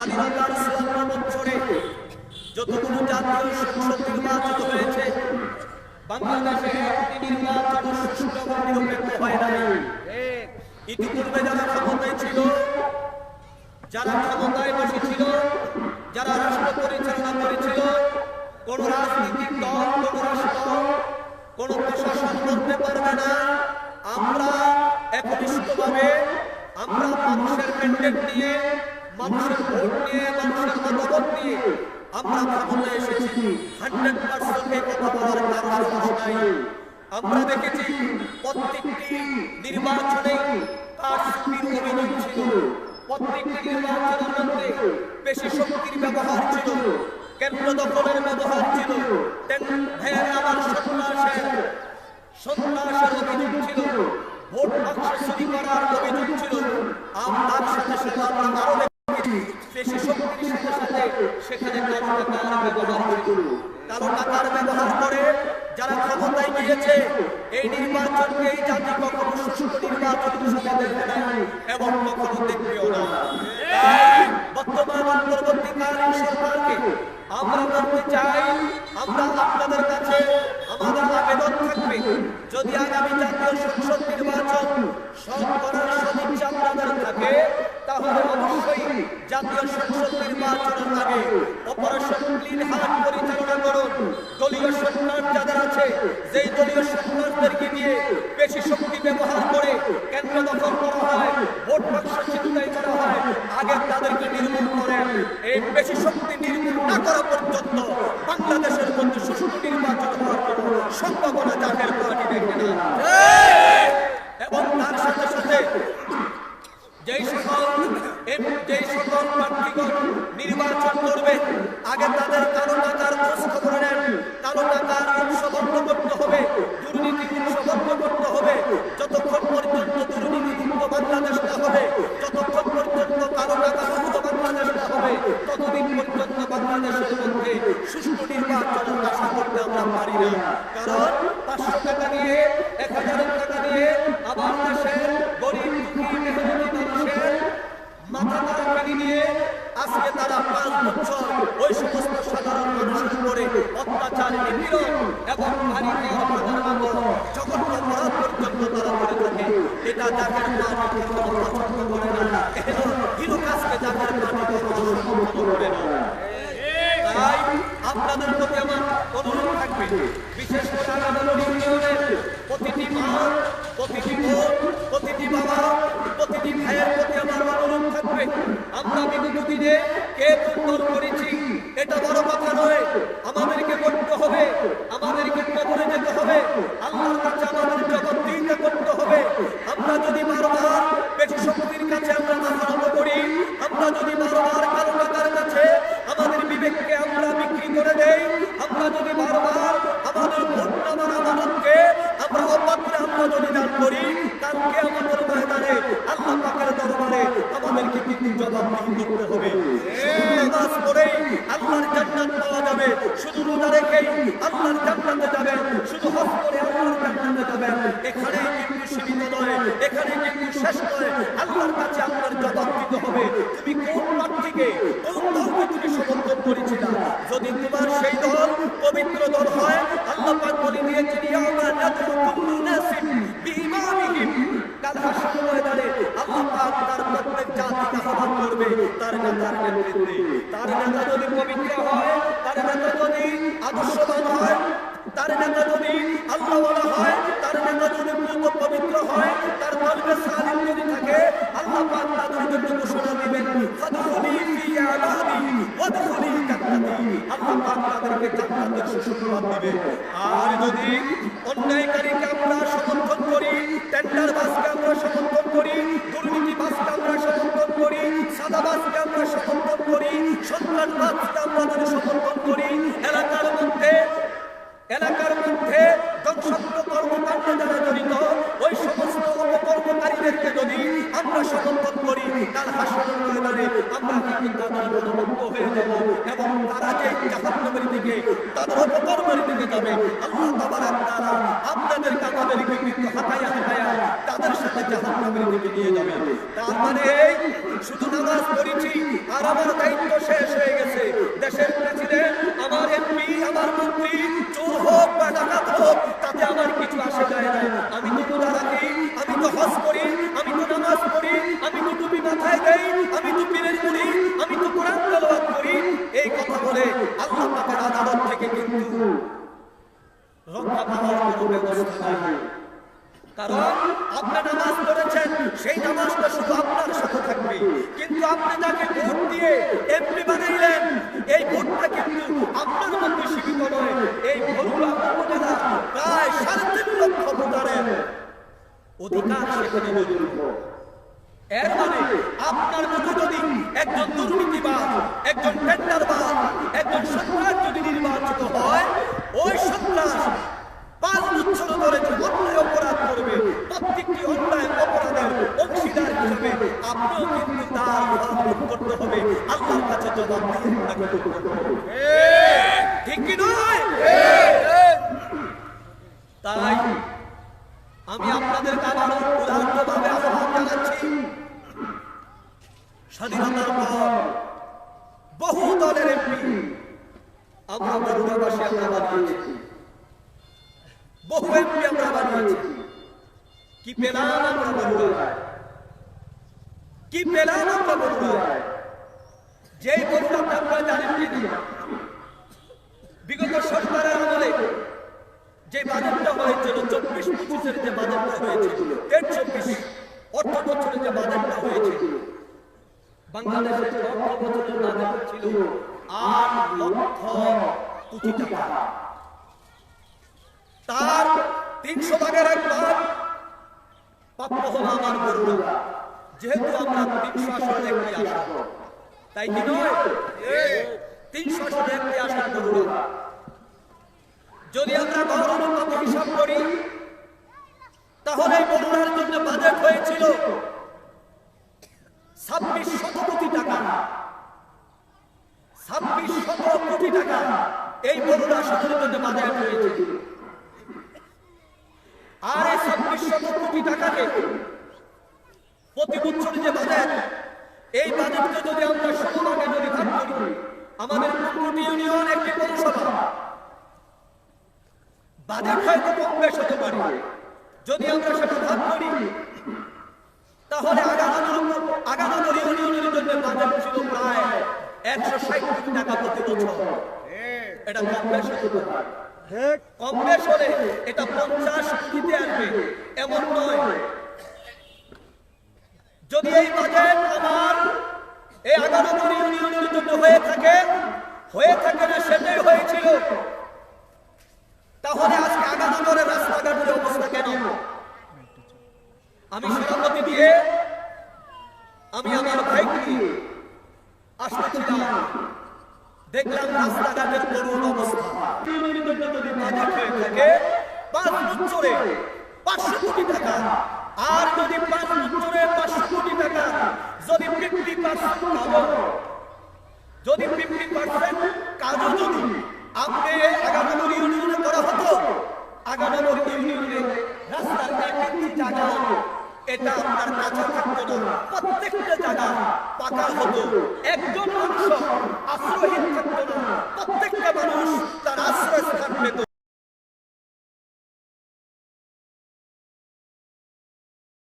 স্বাধীনতার চুয়ান্ন বছরে যতগুলো জাতীয় সংসদ নির্বাচিত বাংলাদেশে একটি নির্বাচন সুষ্ঠু এবং নিরপেক্ষ হয় নাই ইতিপূর্বে যারা ক্ষমতায় বসেছিল যারা রাষ্ট্র পরিচালনা করেছিল কোন রাজনৈতিক দল কোন রাষ্ট্র প্রশাসন করতে পারবে না আমরা একনিষ্ঠভাবে আমরা মানুষের ম্যান্ডেট নিয়ে মানুষের ভোট নিয়ে মানুষের আমরা ক্ষমতায় এসেছি। হান্ড্রেড পার্সেন্ট কথা নাই। আমরা দেখেছি প্রত্যেকটি নির্বাচনে কারচুপির অভিযোগ ছিল। প্রত্যেকটি নির্বাচনের মধ্যে বেশি শক্তির ব্যবহার ছিল। কেন্দ্র দখলের ব্যবহার ছিল। আমার সন্ত্রাসের সন্ত্রাসের অভিযোগ ছিল। ভোট বাক্স চুরি করার অভিযোগ ছিল। আর তার সাথে সাথে আমরা আরও এবং কখনো দেখবেও না। সরকারকে আমরা বলতে চাই, আমরা আপনাদের কাছে আমাদের আবেদন থাকবে, যদি আগামী জাতীয় সংসদ নির্বাচন সব করার সদিচ্ছা আপনাদের থাকে তাহলে অবশ্যই জাতীয় সংসদ নির্বাচনের আগে অপারেশন ক্লিন হার্ট পরিচালনা করুন দলীয় সন্ত্রাস যাদের আছে যেই দলীয় সন্ত্রাসদেরকে দিয়ে বেশি শক্তি ব্যবহার করে কেন্দ্র দখল করা হয়, ভোট বাক্স চিন্তাই করা হয়। আগে তাদেরকে নির্মূল করেন এই বেশি শক্তি নির্মূল না করা পর্যন্ত বাংলাদেশের মধ্যে সুষ্ঠু নির্বাচন হওয়ার কোনো সম্ভাবনা জাতীয় পার্টি দেখে না এবং তার সাথে সাথে যেই সকল যেই সকল প্রার্থীগণ নির্বাচন করবে, আগে তাদের কালো টাকার খোঁজ নেন কালো টাকার করতে হবে দুর্নীতি মুক্ত করতে হবে। যতক্ষণ পর্যন্ত দুর্নীতি মুক্ত বাংলাদেশ হবে, যতক্ষণ পর্যন্ত কারও টাকা মুক্ত বাংলাদেশ হবে, ততদিন পর্যন্ত বাংলাদেশের মধ্যে সুষ্ঠু নির্বাচন আশা করতে আমরা পারি না। কারণ পাঁচশো টাকা দিয়ে, এক হাজার টাকা দিয়ে আবার গরিব দুঃখী মেহনতি মানুষের মাথা তারাকানি নিয়ে আজকে তারা পাঁচ বছর ওই সমস্ত সাধারণ মানুষের উপরে অত্যাচার, নিপীড়ন এবং নারী মাথার মতো জঘন্য অপরাধ পর্যন্ত তারা করে থাকে। এটা পার্টি পছন্দ করে না। কাজকে পার্টি কখনো করে না। আপনাদের প্রতি আমার অনুরোধ থাকবে, বিশেষ মা প্রতিটি বোন বাবা প্রতিটি ভাইয়ের প্রতি আমার অনুরোধ থাকবে। আমরা বিগত দিনে কে দুর্বল করেছি? এটা বড় কথা নয়। আমাদেরকে আল্লাহর কাছে আপনার দিতে হবে। তুমি কোন প্রার্থীকে কোন দলকে তুমি সমর্থন যদি তোমার সেই দল পবিত্র দল হয়, আল্লাহ পাক বলে বিইমামিহিম কাল হাসর ময়দানে আল্লাহ পাক তার প্রত্যেক জাতিকে আহ্বান করবে তার নেতার। নেতৃত্বে তার নেতা যদি পবিত্র হয়, তার নেতা যদি আদর্শবান হয়, তার নেতা যদি আল্লাহওয়ালা হয়, তার নেতা যদি পূর্ব পবিত্র হয়, তার কলবে সালিম যদি থাকে, আল্লাহ পাক তাদের জন্য ঘোষণা দিবেন, ফাদখুলি ফি আবাদি, ওয়াদখুলি জান্নাতি আল্লাহ পাক তাদেরকে জান্নাতের সুসংবাদ দিবে আর যদি অন্যায়কারীকে করি সন্ত্রাস আমরা যদি করি। এলাকার মধ্যে এলাকার মধ্যে ধ্বংসাত্মক কর্মকাণ্ড যারা জড়িত। ওই সমস্ত অপকর্মকারীদেরকে যদি আমরা সমর্থন তার মানে শুধু নামাজ পড়েছি আর আমার দায়িত্ব শেষ হয়ে গেছে দেশের প্রেসিডেন্ট আমার এমপি আমার মন্ত্রী চোর হোক বা ডাকাত হোক তাতে আমার কিছু আসে যায় না আমি তো রোজা রাখি আমি তো হজ করি আমি তো নামাজ পড়ি আমি তো টুপি মাথায় দেই আমি তো পীরের করি আমি তো কোরআন তেলাওয়াত করি এই কথা বলে আল্লাহ পাকের আদালত থেকে কিন্তু রক্ষা পাওয়ার কোনো ব্যবস্থা নাই। কারণ আপনি নামাজ পড়েছেন, সেই নামাজটা শুধু আপনার সাথে থাকবে। কিন্তু আপনি যাকে ভোট দিয়ে এমপি বানাইলেন, এই ভোটটা কিন্তু আপনার মধ্যে সীমিত নয়। এই ভোটটা উপজেলা প্রায় সাড়ে তিন লক্ষ ভোটারের অধিকার সেখানে জড়িত এর মানে আপনার মতো যদি একজন দুর্নীতিবাদ একজন টেন্ডারবাদ একজন সন্ত্রাস নির্বাচিত হয়, ওই সন্ত্রাস পাঁচ বছর ধরে যে অন্যায় অপরাধ করবে, প্রত্যেকটি অন্যায় অপরাধের অংশীদার হিসেবে আপনিও কিন্তু তার ফল করতে হবে। আল্লাহর কাছে জবাব ঠিক কি নয়? তাই আমি আপনাদের আবারও উদাহরণভাবে আহ্বান জানাচ্ছি। স্বাধীনতার পর বহু দলের এমপি আমরা বগুড়াবাসী আমরা বানিয়েছি। বহু এমপি আমরা বানিয়েছি। কি পেলাম আমরা বগুড়ায় কি পেলাম আমরা বগুড়ায় যেই বগুড়াতে আপনারা জানেন বিগত সরকারের আমলে যে বাজেটটা হয়েছিল, চব্বিশ পঁচিশের যে বাজেটটা হয়েছিল দেড় চব্বিশ অর্থ বছরে যে বাজেটটা হয়েছিল, বাংলাদেশের অর্থ বছরের বাজেট ছিল আট লক্ষ কোটি টাকা। তার তিনশো ভাগের এক ভাগ প্রাপ্য হলো আমার বরুণা যেহেতু আমরা তিনশো আসনে একটি আসন, তাই কি নয়? তিনশো আসনে একটি আসন বরুণা যদি আমরা গণরূপ হিসাব করি, তাহলে বরুণার জন্য বাজেট হয়েছিল ছাব্বিশ শত কোটি টাকা। ছাব্বিশ শত কোটি টাকা। এই বরুণা সদরের জন্য বাজেট হয়েছে। আর এই ছাব্বিশ শত কোটি টাকাকে প্রতি বছর যে বাজেট, এই বাজেটকে যদি আমরা সমভাগে যদি ভাগ করি, আমাদের কোটি ইউনিয়ন একটি পৌরসভা। বাজেট হয়তো কম বেশ হতে পারে। যদি আমরা সেটা ভাগ করি, তাহলে আগামী আগামী ইউনিয়নের জন্য বাজেট ছিল প্রায় একশো ষাট কোটি টাকা প্রতি বছর। এটা কম বেশ পারে। কম বেশ হলে এটা পঞ্চাশ কোটিতে আসবে। এমন নয়। যদি এই বাজেট আমার এই আগামী ইউনিয়নের জন্য হয়ে থাকে হয়ে থাকে না সেটাই হয়েছিল তাহলে আজকে আগামী রাস্তাঘাটের অবস্থা কেন? আমি সভাপতি দিয়ে আমি আমার ভাইকে নিয়ে আসতেছিলাম দেখলাম রাস্তাঘাটের করুণ অবস্থা। যদি থাকে পাঁচ বছরে পাঁচশো কোটি টাকা। আর যদি পাঁচ বছরে পাঁচশো কোটি টাকা যদি ফিফটি পার্সেন্ট কাজও যদি ফিফটি পার্সেন্ট কাজও যদি আপনি আগামী ইউনিয়নে করা হতো আগামী ইউনিয়নে রাস্তার এক একটি এটা আপনার কাছে থাকতো না। প্রত্যেকটা জায়গা পাকা হতো। একজন মানুষ আশ্রয়হীন থাকতো না। প্রত্যেকটা মানুষ তার আশ্রয়স্থান পেত।